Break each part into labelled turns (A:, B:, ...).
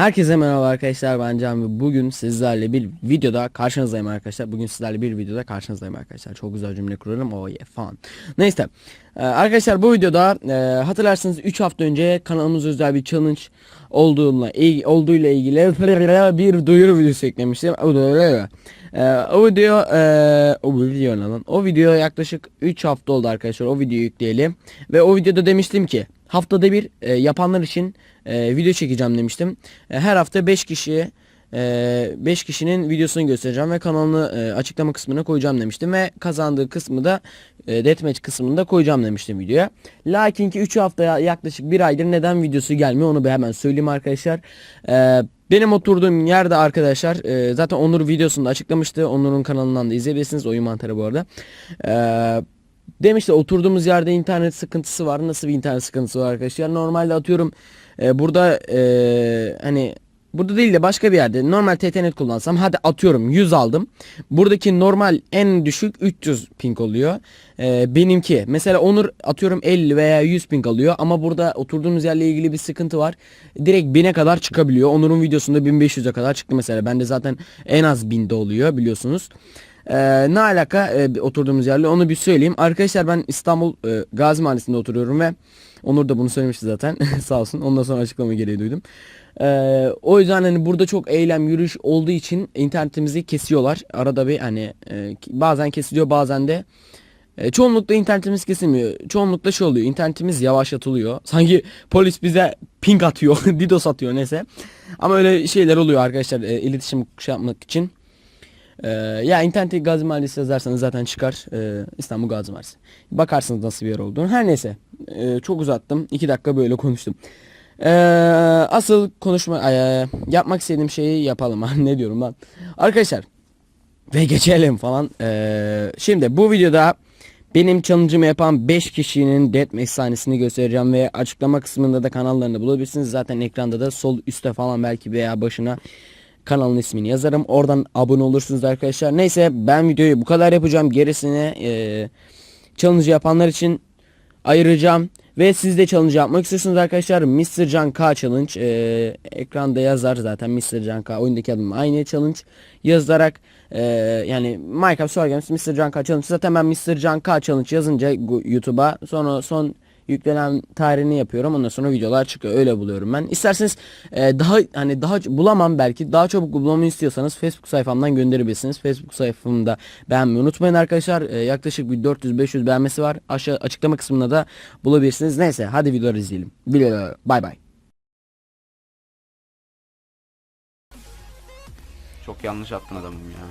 A: Herkese merhaba arkadaşlar ben Can ve bugün sizlerle bir videoda karşınızdayım arkadaşlar. Bugün sizlerle bir videoda karşınızdayım arkadaşlar. Çok güzel cümle kurarım. Oh yeah fun. Neyse. Ee, arkadaşlar bu videoda e, hatırlarsınız 3 hafta önce kanalımız özel bir challenge olduğuyla, il- olduğuyla ilgili bir duyuru videosu eklemiştim. O Ee, o video e, o video lan? O video yaklaşık 3 hafta oldu arkadaşlar. O videoyu yükleyelim. Ve o videoda demiştim ki haftada bir e, yapanlar için e, video çekeceğim demiştim. E, her hafta 5 kişiye 5 kişinin videosunu göstereceğim ve kanalını e, açıklama kısmına koyacağım demiştim ve kazandığı kısmı da e, deathmatch kısmını da koyacağım demiştim videoya. Lakin ki 3 haftaya yaklaşık bir aydır neden videosu gelmiyor onu hemen söyleyeyim arkadaşlar. E, benim oturduğum yerde arkadaşlar e, zaten Onur videosunda açıklamıştı. Onur'un kanalından da izleyebilirsiniz. Oyun mantarı bu arada. Eee Demişti oturduğumuz yerde internet sıkıntısı var. Nasıl bir internet sıkıntısı var arkadaşlar? Normalde atıyorum e, burada e, hani burada değil de başka bir yerde normal TTNet kullansam hadi atıyorum 100 aldım. Buradaki normal en düşük 300 ping oluyor. E, benimki mesela Onur atıyorum 50 veya 100 ping alıyor ama burada oturduğumuz yerle ilgili bir sıkıntı var. Direkt 1000'e kadar çıkabiliyor. Onur'un videosunda 1500'e kadar çıktı mesela. Bende zaten en az 1000'de oluyor biliyorsunuz. Ee, ne alaka e, oturduğumuz yerle onu bir söyleyeyim. Arkadaşlar ben İstanbul e, Gazi Mahallesi'nde oturuyorum ve Onur da bunu söylemişti zaten sağ olsun. Ondan sonra açıklama gereği duydum. Ee, o yüzden hani burada çok eylem yürüyüş olduğu için internetimizi kesiyorlar. Arada bir hani e, bazen kesiliyor bazen de e, çoğunlukla internetimiz kesilmiyor. Çoğunlukla şey oluyor. internetimiz yavaşlatılıyor. Sanki polis bize ping atıyor, DDoS atıyor neyse. Ama öyle şeyler oluyor arkadaşlar e, iletişim şey yapmak için. Ee, ya internette Gazi Mahallesi yazarsanız zaten çıkar ee, İstanbul Gazi Mahallesi. Bakarsınız nasıl bir yer olduğunu. Her neyse ee, çok uzattım. 2 dakika böyle konuştum. Ee, asıl konuşma ee, yapmak istediğim şeyi yapalım. ne diyorum ben? Arkadaşlar ve geçelim falan. Ee, şimdi bu videoda benim challenge'ımı yapan 5 kişinin deathmatch sahnesini göstereceğim ve açıklama kısmında da kanallarını bulabilirsiniz. Zaten ekranda da sol üstte falan belki veya başına kanalın ismini yazarım. Oradan abone olursunuz arkadaşlar. Neyse ben videoyu bu kadar yapacağım. Gerisini e, challenge yapanlar için ayıracağım. Ve siz de challenge yapmak istiyorsunuz arkadaşlar. Mr. Can K challenge e, ekranda yazar zaten Mr. Can K oyundaki adım aynı challenge yazarak e, yani Minecraft Survival Games Mr. Can K challenge zaten ben Mr. Can K challenge yazınca YouTube'a sonra son yüklenen tarihini yapıyorum. Ondan sonra videolar çıkıyor. Öyle buluyorum ben. İsterseniz e, daha hani daha bulamam belki. Daha çabuk bulmamı istiyorsanız Facebook sayfamdan gönderebilirsiniz. Facebook sayfamda beğenmeyi unutmayın arkadaşlar. E, yaklaşık bir 400-500 beğenmesi var. Aşağı açıklama kısmında da bulabilirsiniz. Neyse hadi videoları izleyelim. Bile bay bay.
B: Çok yanlış attın adamım ya.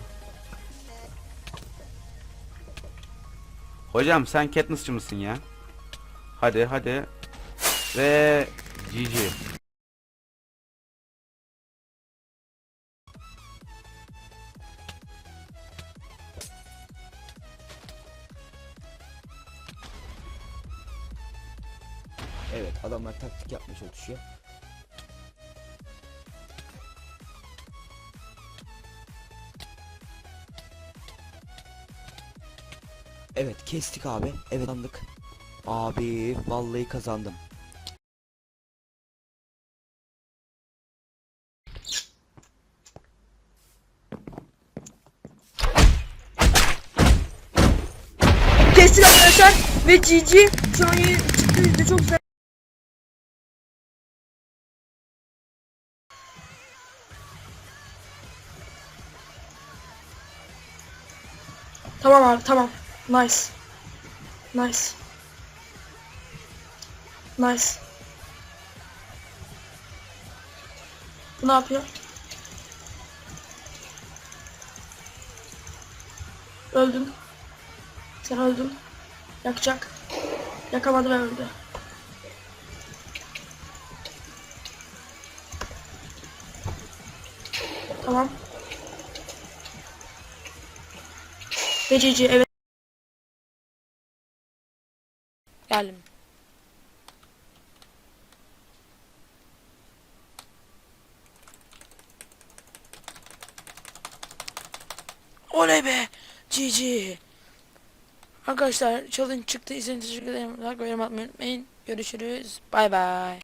B: Hocam sen Katniss'çı mısın ya? Hadi hadi. Ve GG.
C: Evet adamlar taktik yapmaya çalışıyor. Evet kestik abi. Evet kazandık. Abi vallahi kazandım.
D: Kestik arkadaşlar ve GG şu an çıktı bizde çok güzel. Tamam abi tamam. Nice. Nice. Nice. Bu ne yapıyor? Öldüm. Sen öldün. Yakacak. Yakamadı ve öldü. Tamam. Bececi evet. Geldim. Oley be! GG! Arkadaşlar challenge çıktı. İzlediğiniz için teşekkür ederim. Like ve yorum atmayı unutmayın. Görüşürüz. Bay bay.